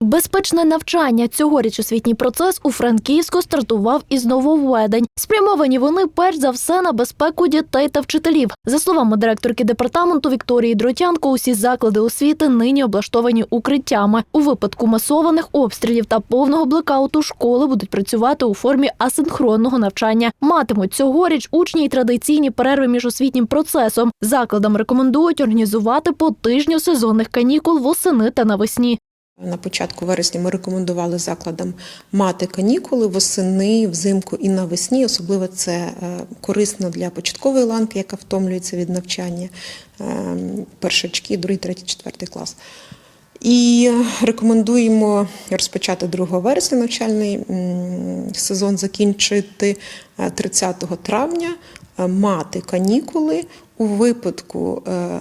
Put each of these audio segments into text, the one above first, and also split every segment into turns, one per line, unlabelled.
Безпечне навчання цьогоріч освітній процес у Франківську стартував із нововведень. Спрямовані вони перш за все на безпеку дітей та вчителів. За словами директорки департаменту Вікторії Дротянко, усі заклади освіти нині облаштовані укриттями. У випадку масованих обстрілів та повного блекауту школи будуть працювати у формі асинхронного навчання. Матимуть цьогоріч учні й традиційні перерви між освітнім процесом. Закладам рекомендують організувати по тижню сезонних канікул восени та навесні.
На початку вересня ми рекомендували закладам мати канікули восени, взимку і навесні. Особливо це е, корисно для початкової ланки, яка втомлюється від навчання, е, першачки, другий, третій, четвертий клас. І рекомендуємо розпочати 2 вересня навчальний сезон, закінчити е, 30 травня, е, мати канікули у випадку е,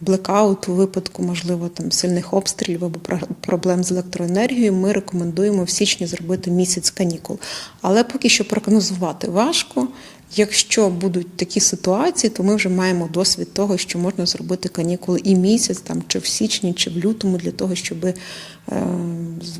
блекауту, у випадку, можливо, там сильних обстрілів або про- проблем з електроенергією. Ми рекомендуємо в січні зробити місяць канікул. Але поки що прогнозувати важко. Якщо будуть такі ситуації, то ми вже маємо досвід того, що можна зробити канікули і місяць, там чи в січні, чи в лютому, для того, щоб е,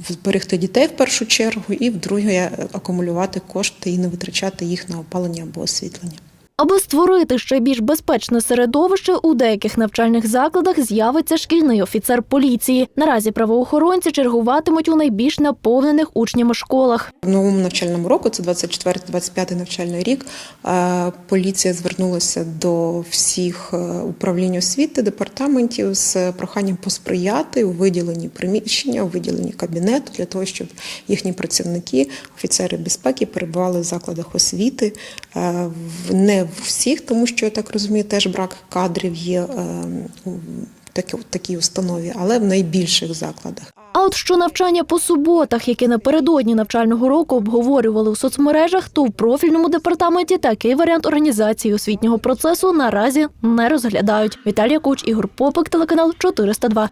зберегти дітей в першу чергу, і вдруге акумулювати кошти і не витрачати їх на опалення або освітлення.
Аби створити ще більш безпечне середовище, у деяких навчальних закладах з'явиться шкільний офіцер поліції. Наразі правоохоронці чергуватимуть у найбільш наповнених учнями школах.
В новому навчальному року, це 24-25 навчальний рік, е, поліція звернулася до всіх е, управлінь освіти, департаментів з проханням посприяти у виділенні приміщення, у виділенні кабінету для того, щоб їхні працівники, офіцери безпеки перебували в закладах освіти. Е, в- Не всіх, тому що я так розумію, теж брак кадрів є е, у такі- такій установі, але в найбільших закладах.
А от що навчання по суботах, яке напередодні навчального року обговорювали у соцмережах, то в профільному департаменті такий варіант організації освітнього процесу наразі не розглядають. Віталія Куч, Ігор Попик, телеканал 402.